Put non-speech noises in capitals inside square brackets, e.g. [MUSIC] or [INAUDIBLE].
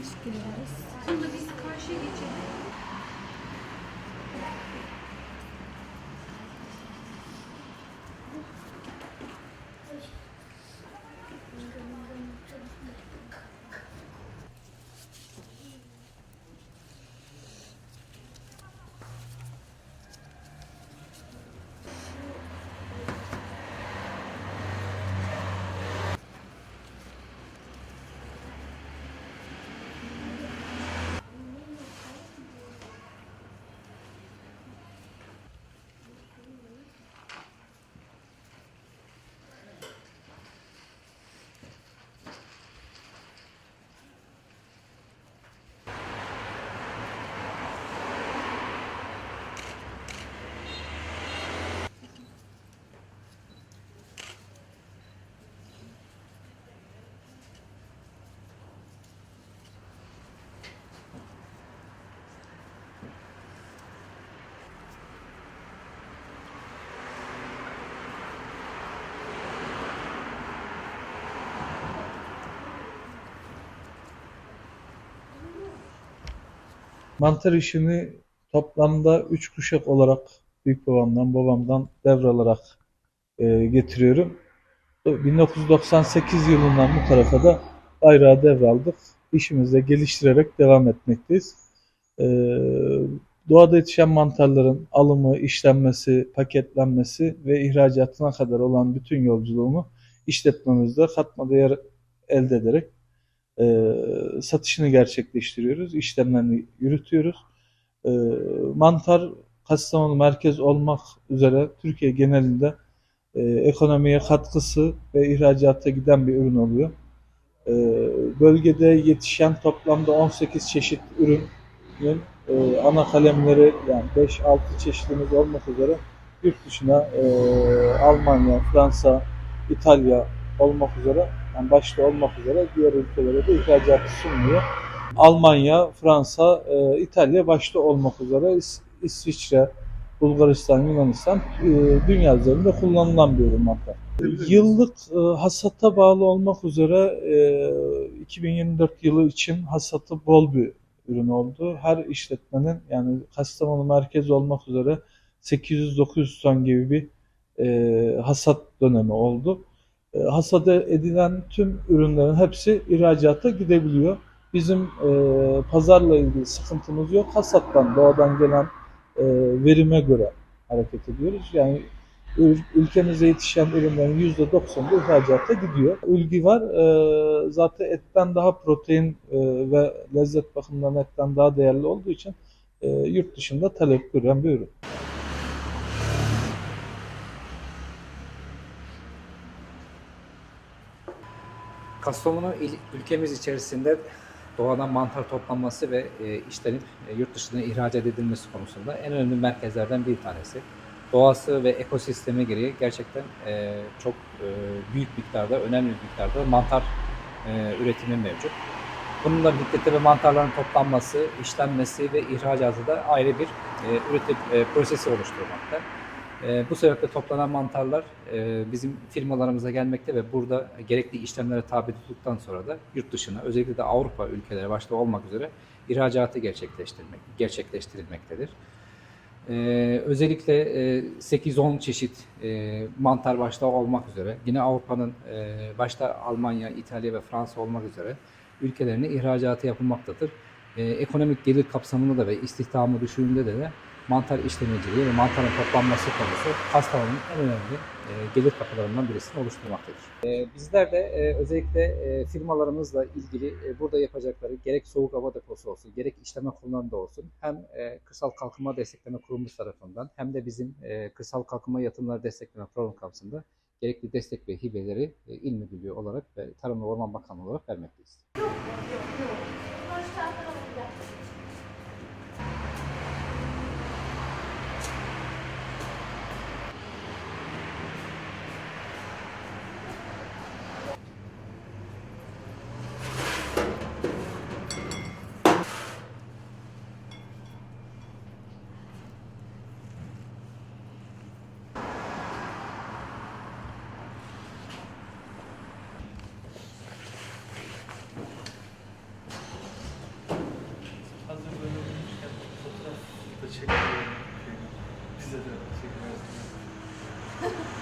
Teşekkürler. Şimdi biz karşıya geçelim. Mantar işini toplamda üç kuşak olarak büyük babamdan, babamdan devralarak e, getiriyorum. 1998 yılından bu tarafa da bayrağı devraldık. İşimizi de geliştirerek devam etmekteyiz. E, doğada yetişen mantarların alımı, işlenmesi, paketlenmesi ve ihracatına kadar olan bütün yolculuğunu işletmemizde katma değer elde ederek e, satışını gerçekleştiriyoruz, işlemlerini yürütüyoruz. E, mantar Kastamonu merkez olmak üzere Türkiye genelinde e, ekonomiye katkısı ve ihracata giden bir ürün oluyor. E, bölgede yetişen toplamda 18 çeşit ürünün e, ana kalemleri yani 5-6 çeşitimiz olmak üzere yurt dışına e, Almanya, Fransa, İtalya olmak üzere yani başta olmak üzere diğer ülkelere de ihracatı sunuluyor. Almanya, Fransa, e, İtalya başta olmak üzere İs- İsviçre, Bulgaristan, Yunanistan e, dünya üzerinde kullanılan bir ürün mantar. Yıllık e, hasata bağlı olmak üzere e, 2024 yılı için hasatı bol bir ürün oldu. Her işletmenin yani Kastamonu merkez olmak üzere 800-900 ton gibi bir e, hasat dönemi oldu. E, hasada edilen tüm ürünlerin hepsi ihracata gidebiliyor. Bizim e, pazarla ilgili sıkıntımız yok. Hasattan, doğadan gelen e, verime göre hareket ediyoruz. Yani ül- ülkemize yetişen ürünlerin %90'ı ihracata gidiyor. Ülgi var. E, zaten etten daha protein e, ve lezzet bakımından etten daha değerli olduğu için e, yurt dışında talep gören bir ürün. Kastamonu ülkemiz içerisinde doğadan mantar toplanması ve e, işlenip e, yurt dışına ihracat edilmesi konusunda en önemli merkezlerden bir tanesi. Doğası ve ekosistemi gereği gerçekten e, çok e, büyük miktarda, önemli miktarda mantar e, üretimi mevcut. Bununla birlikte ve mantarların toplanması, işlenmesi ve ihracatı da ayrı bir e, üretim e, prosesi oluşturmakta. E, bu sebeple toplanan mantarlar e, bizim firmalarımıza gelmekte ve burada gerekli işlemlere tabi tutulduktan sonra da yurt dışına özellikle de Avrupa ülkeleri başta olmak üzere ihracatı gerçekleştirmek, gerçekleştirilmektedir. E, özellikle e, 8-10 çeşit e, mantar başta olmak üzere yine Avrupa'nın e, başta Almanya, İtalya ve Fransa olmak üzere ülkelerine ihracatı yapılmaktadır. E, ekonomik gelir kapsamında da ve istihdamı düşüğünde de, de mantar işlemeciliği ve mantarın toplanması konusu Kastamonu'nun en önemli e, gelir kapılarından birisini oluşturmaktadır. E, bizler de e, özellikle e, firmalarımızla ilgili e, burada yapacakları gerek soğuk hava deposu olsun, gerek işleme konularında olsun hem e, Kırsal Kalkınma Destekleme Kurumu tarafından hem de bizim e, Kırsal Kalkınma Yatırımları Destekleme Programı kapsamında gerekli destek ve hibeleri e, İl Müdürlüğü olarak ve Tarım ve Orman Bakanlığı olarak vermekteyiz. Teşekkür ederim. Size de teşekkür ederim. [LAUGHS]